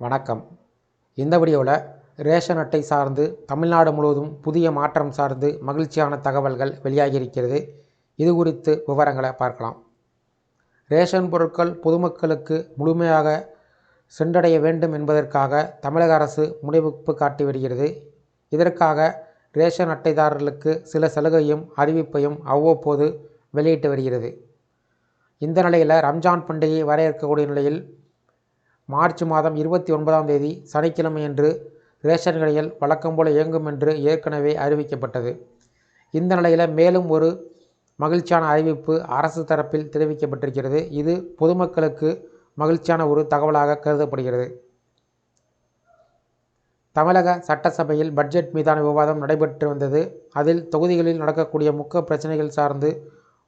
வணக்கம். இந்த வீடியோவில் ரேஷன் அட்டை சார்ந்து தமிழ்நாடு முழுவதும் புதிய மாற்றம் சார்ந்து மகிழ்ச்சியான தகவல்கள் வெளியாகியிருக்கிறது. இது குறித்து விவரங்களை பார்க்கலாம். ரேஷன் பொருட்கள் பொதுமக்களுக்கு முழுமையாக சென்றடைய வேண்டும் என்பதற்காக தமிழக அரசு முனைப்பு காட்டி வருகிறது. இதற்காக ரேஷன் அட்டைதாரர்களுக்கு சில சலுகையும் அறிவிப்பையும் அவ்வப்போது வெளியிட்டு வருகிறது. இந்த நிலையில் ரம்ஜான் பண்டிகை வர இருக்கக்கூடிய நிலையில் மார்ச் மாதம் இருபத்தி ஒன்பதாம் தேதி சனிக்கிழமையன்று ரேஷன் கடைகள் வழக்கம் போல இயங்கும் என்று ஏற்கனவே அறிவிக்கப்பட்டது. இந்த நிலையில் மேலும் ஒரு மகிழ்ச்சியான அறிவிப்பு அரசு தரப்பில் தெரிவிக்கப்பட்டிருக்கிறது. இது பொதுமக்களுக்கு மகிழ்ச்சியான ஒரு தகவலாக கருதப்படுகிறது. தமிழக சட்டசபையில் பட்ஜெட் மீதான விவாதம் நடைபெற்று வந்தது. அதில் தொகுதிகளில் நடக்கக்கூடிய முக்கிய பிரச்சனைகள் சார்ந்து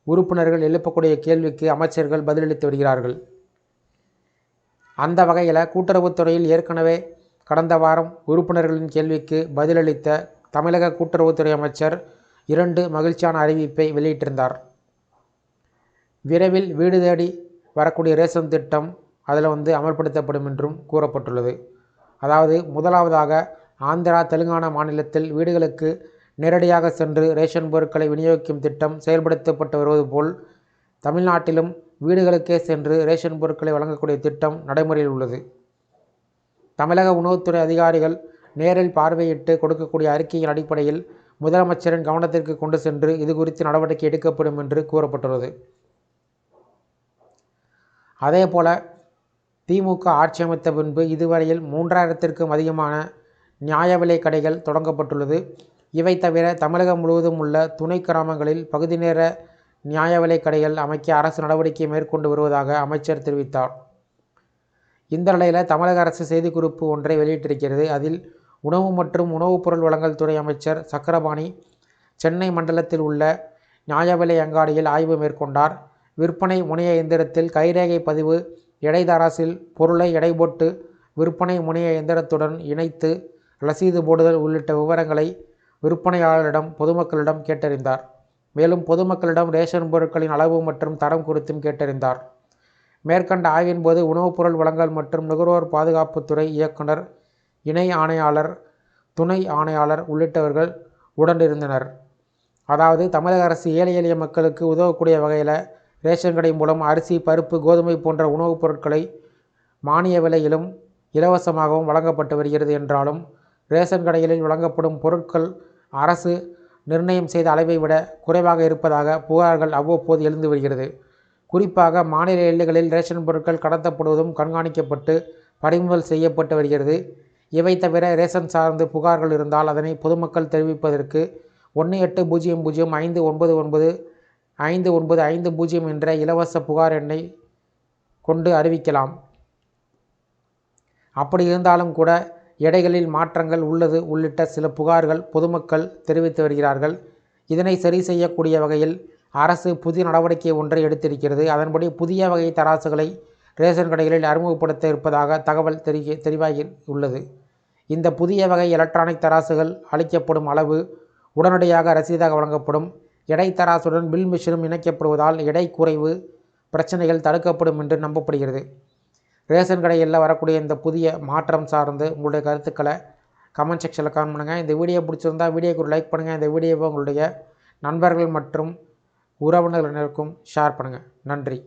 உறுப்பினர்கள் எழுப்பக்கூடிய கேள்விக்கு அமைச்சர்கள் பதிலளித்து வருகிறார்கள். அந்த வகையில் கூட்டுறவுத்துறையில் ஏற்கனவே கடந்த வாரம் உறுப்பினர்களின் கேள்விக்கு பதிலளித்த தமிழக கூட்டுறவுத்துறை அமைச்சர் இரண்டு மகிழ்ச்சியான அறிவிப்பை வெளியிட்டிருந்தார். விரைவில் வீடு தேடி வரக்கூடிய ரேஷன் திட்டம் அதில் வந்து அமல்படுத்தப்படும் என்றும் கூறப்பட்டுள்ளது. அதாவது முதலாவதாக ஆந்திரா தெலுங்கானா மாநிலத்தில் வீடுகளுக்கு நேரடியாக சென்று ரேஷன் பொருட்களை விநியோகிக்கும் திட்டம் செயல்படுத்தப்பட்டு வருவது போல் தமிழ்நாட்டிலும் வீடுகளுக்கே சென்று ரேஷன் பொருட்களை வழங்கக்கூடிய திட்டம் நடைமுறையில் உள்ளது. தமிழக உணவுத்துறை அதிகாரிகள் நேரில் பார்வையிட்டு கொடுக்கக்கூடிய அறிக்கையின் அடிப்படையில் முதலமைச்சரின் கவனத்திற்கு கொண்டு சென்று இது குறித்து நடவடிக்கை எடுக்கப்படும் என்று கூறப்பட்டுள்ளது. அதேபோல திமுக ஆட்சி அமைத்த பின்பு இதுவரையில் மூன்றாயிரத்திற்கும் அதிகமான நியாய விலை கடைகள் தொடங்கப்பட்டுள்ளது. இவை தவிர தமிழகம் முழுவதும் உள்ள துணை கிராமங்களில் பகுதி நேர நியாய விலை கடைகள் அமைக்க அரசு நடவடிக்கை மேற்கொண்டு வருவதாக அமைச்சர் தெரிவித்தார். இந்த நிலையில் தமிழக அரசு செய்திக்குறிப்பு ஒன்றை வெளியிட்டிருக்கிறது. அதில் உணவு மற்றும் உணவுப் பொருள் வழங்கல் துறை அமைச்சர் சக்கரபாணி சென்னை மண்டலத்தில் உள்ள நியாய விலை அங்காடியில் ஆய்வு மேற்கொண்டார். விற்பனை முனைய எந்திரத்தில் கைரேகை பதிவு எடை தராசில் பொருளை எடை போட்டு விற்பனை முனைய எந்திரத்துடன் இணைத்து ரசீது போடுதல் உள்ளிட்ட விவரங்களை விற்பனையாளரிடம் பொதுமக்களிடம் கேட்டறிந்தார். மேலும் பொதுமக்களிடம் ரேஷன் பொருட்களின் அளவு மற்றும் தரம் குறித்தும் கேட்டறிந்தார். மேற்கண்ட ஆய்வின் போது உணவுப் பொருள் வழங்கல் மற்றும் நுகர்வோர் பாதுகாப்புத்துறை இயக்குனர் இணை ஆணையாளர் துணை ஆணையாளர் உள்ளிட்டவர்கள் உடனிருந்தனர். அதாவது தமிழக அரசு ஏழை எளிய மக்களுக்கு உதவக்கூடிய வகையில் ரேஷன் கடை மூலம் அரிசி பருப்பு கோதுமை போன்ற உணவுப் பொருட்களை மானிய விலையிலும் இலவசமாகவும் வழங்கப்பட்டு வருகிறது என்றாலும் ரேஷன் கடைகளில் வழங்கப்படும் பொருட்கள் அரசு நிர்ணயம் செய்த அளவை விட குறைவாக இருப்பதாக புகார்கள் அவ்வப்போது எழுந்து வருகிறது. குறிப்பாக மாநில எல்லைகளில் ரேஷன் பொருட்கள் கடத்தப்படுவதும் கண்காணிக்கப்பட்டு பறிமுதல் செய்யப்பட்டு வருகிறது. இவை தவிர ரேஷன் சார்ந்து புகார்கள் இருந்தால் அதனை பொதுமக்கள் தெரிவிப்பதற்கு ஒன்று எட்டு பூஜ்ஜியம் பூஜ்ஜியம் ஐந்து ஒன்பது ஒன்பது ஐந்து ஒன்பது ஐந்து பூஜ்ஜியம் என்ற இலவச புகார் எண்ணை கொண்டு அறிவிக்கலாம். அப்படி இருந்தாலும் கூட எடைகளில் மாற்றங்கள் உள்ளது உள்ளிட்ட சில புகார்கள் பொதுமக்கள் தெரிவித்து வருகிறார்கள். இதனை சரி செய்யக்கூடிய வகையில் அரசு புதிய நடவடிக்கை ஒன்றை எடுத்திருக்கிறது. அதன்படி புதிய வகை தராசுகளை ரேஷன் கடைகளில் அறிமுகப்படுத்த இருப்பதாக தகவல் தெரிய தெரிவாகி உள்ளது. இந்த புதிய வகை எலக்ட்ரானிக் தராசுகள் அளிக்கப்படும் அளவு உடனடியாக ரசீதாக வழங்கப்படும். எடை தராசுடன் பில் மிஷினும் இணைக்கப்படுவதால் எடை குறைவு பிரச்சனைகள் தடுக்கப்படும் என்று நம்பப்படுகிறது. ரேஷன் கடைகளில் வரக்கூடிய இந்த புதிய மாற்றம் சார்ந்து உங்களுடைய கருத்துக்களை கமெண்ட் செக்ஷனில் கமெண்ட் பண்ணுங்கள் இந்த வீடியோ பிடிச்சிருந்தால் வீடியோக்கு ஒரு லைக் பண்ணுங்கள் இந்த வீடியோவை உங்களுடைய நண்பர்கள் மற்றும் உறவினர்களுக்கும் ஷேர் பண்ணுங்கள் நன்றி.